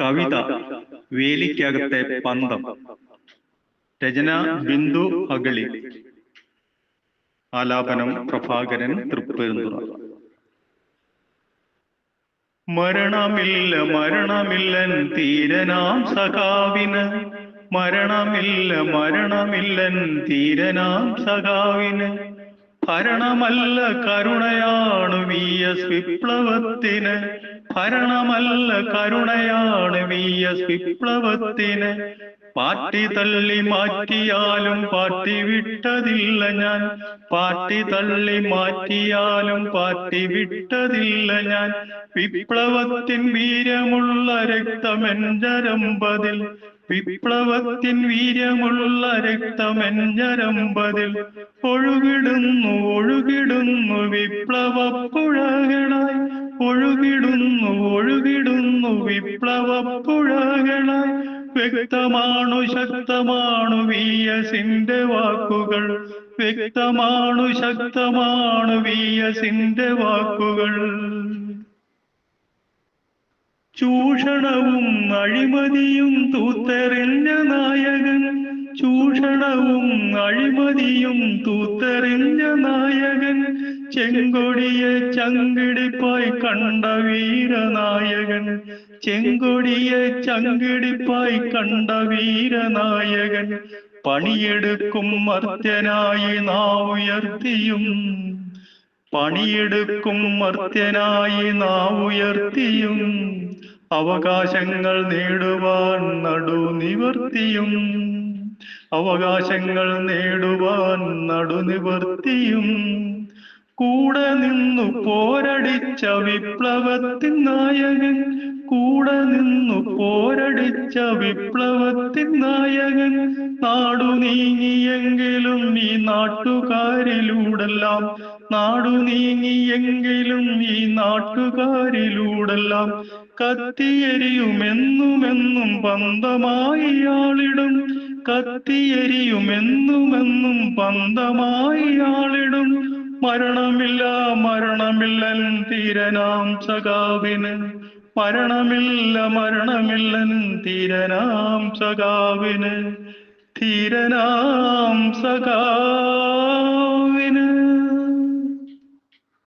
കവിത വേലിക്കകത്തെ പന്തം. രചന ബിന്ദു അഗളി. ആലാപനം പ്രഭാകരൻ തൃപ്പേരുന്തുറ. മരണമില്ല മരണമില്ലൻ തീരനാം സഖാവിന്. മരണമില്ല മരണമില്ലൻ തീരനാം സഖാവിന്. ഭരണമല്ല കരുണയാണു വി എസ് വിപ്ലവത്തിന്. ഭരണമല്ല കരുണയാണ് വി എസ് വിപ്ലവത്തിന്. പാർട്ടി തള്ളി മാറ്റിയാലും പാർട്ടി വിട്ടതില്ല ഞാൻ. പാർട്ടി തള്ളി മാറ്റിയാലും പാർട്ടി വിട്ടതില്ല ഞാൻ. വിപ്ലവത്തിൻ വീര്യമുള്ള രക്തമെഞ്ചരമ്പതിൽ. വിപ്ലവത്തിൻ വീര്യമുള്ള രക്തമെഞ്ചരമ്പതിൽ. ഒഴുകിടുന്നു ഒഴുകിടുന്നു വിപ്ലവ. ഒഴുകിടുന്നു വിപ്ലവ പുഴകളായി വ്യക്തമാണു ശക്തമാണു വി എസിന്റെ വാക്കുകൾ. വ്യക്തമാണു ശക്തമാണു വി എസിന്റെ വാക്കുകൾ. ചൂഷണവും അഴിമതിയും തൂത്തെറിഞ്ഞ നായകൻ. ചൂഷണവും അഴിമതിയും തൂത്തെറിഞ്ഞ നായകൻ. ചെങ്കൊടിയെ ചങ്കിടിപ്പായി കണ്ട വീരനായകൻ. ചെങ്കൊടിയെ ചങ്കിടിപ്പായി കണ്ട വീരനായകൻ. പണിയെടുക്കും മർത്യനായി നാവുയർത്തിയും. പണിയെടുക്കും മർത്യനായി നാവുയർത്തിയും. അവകാശങ്ങൾ നേടുവാൻ നടു നിവർത്തിയും. അവകാശങ്ങൾ നേടുവാൻ നടു നിവർത്തിയും. കൂടെ നിന്നു പോരടിച്ച വിപ്ലവത്തിൻ നായകൻ. കൂടെ നിന്നു പോരടിച്ച വിപ്ലവത്തിൻ നായകൻ. നാടു നീങ്ങിയെങ്കിലും ഈ നാട്ടുകാരിലൂടെല്ലാം. നാടു നീങ്ങിയെങ്കിലും ഈ നാട്ടുകാരിലൂടെല്ലാം. കത്തിയെരിയുമെന്നുമെന്നും പന്തമായി ആളിടും. കത്തിയെരിയുമെന്നുമെന്നും പന്തമായി ആളിടും. മരണമില്ല മരണമില്ലൻ തീരനാം സഖാവിന്. മരണമില്ല മരണമില്ലൻ തീരനാം സഖാവിന്. തീരനാം സഖാവിന്